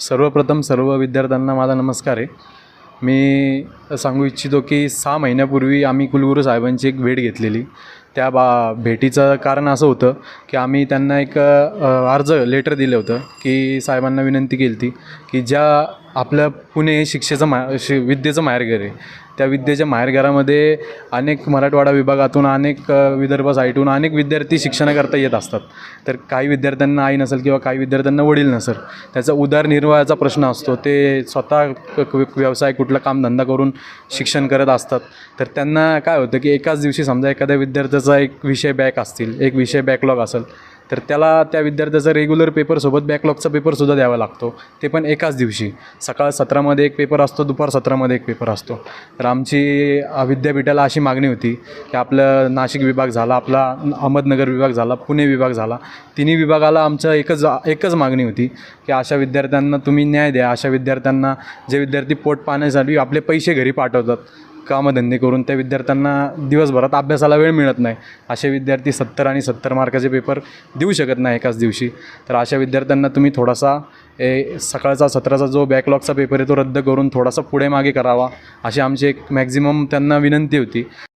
सर्वप्रथम सर्व विद्यार्थ्यांना माझा नमस्कार आहे. मी सांगू इच्छितो की सहा महिन्यापूर्वी आम्ही कुलगुरू साहेबांची एक भेट घेतलेली. त्या बा भेटीचं कारण असं होतं की आम्ही त्यांना एक अर्ज लेटर दिलं होतं की साहेबांना विनंती केली होती की ज्या आपलं पुणे हे शिक्षेचं मा शि विद्येचं माहेरघर आहे त्या विद्येच्या माहेरघरामध्ये अनेक मराठवाडा विभागातून अनेक विदर्भ साईटून अनेक विद्यार्थी शिक्षणाकरता येत असतात. तर काही विद्यार्थ्यांना आई नसेल किंवा काही विद्यार्थ्यांना वडील नसेल त्याचा उदरनिर्वाहाचा प्रश्न असतो. ते स्वतः क- व्यवसाय कुठला कामधंदा करून शिक्षण करत असतात. तर त्यांना काय होतं की एकाच दिवशी समजा एखाद्या विद्यार्थ्याचा एक विषय बॅक असतील एक विषय बॅकलॉग असेल तर त्याला त्या विद्यार्थ्याचा रेग्युलर पेपरसोबत बॅकलॉगचा पेपरसुद्धा द्यावा लागतो. ते पण एकाच दिवशी. सकाळ सत्रामध्ये एक पेपर असतो दुपार सत्रामध्ये एक पेपर असतो. तर आमची विद्यापीठाला अशी मागणी होती की आपलं नाशिक विभाग झाला आपला अहमदनगर विभाग झाला पुणे विभाग झाला. तिन्ही विभागाला आमचं एकच एकच मागणी होती की अशा विद्यार्थ्यांना तुम्ही न्याय द्या. अशा विद्यार्थ्यांना जे विद्यार्थी पोट पाण्यासाठी आपले पैसे घरी पाठवतात. कामधंदे करून त्या विद्यार्थ्यांना दिवसभरात अभ्यासाला वेळ मिळत नाही. असे विद्यार्थी सत्तर आणि सत्तर मार्काचे पेपर देऊ शकत नाही एकाच दिवशी. तर अशा विद्यार्थ्यांना तुम्ही थोडासा ए सकाळचा सत्राचा जो बॅकलॉगचा पेपर आहे तो रद्द करून थोडासा पुढे मागे करावा अशी आमची एक मॅक्झिमम त्यांना विनंती होती.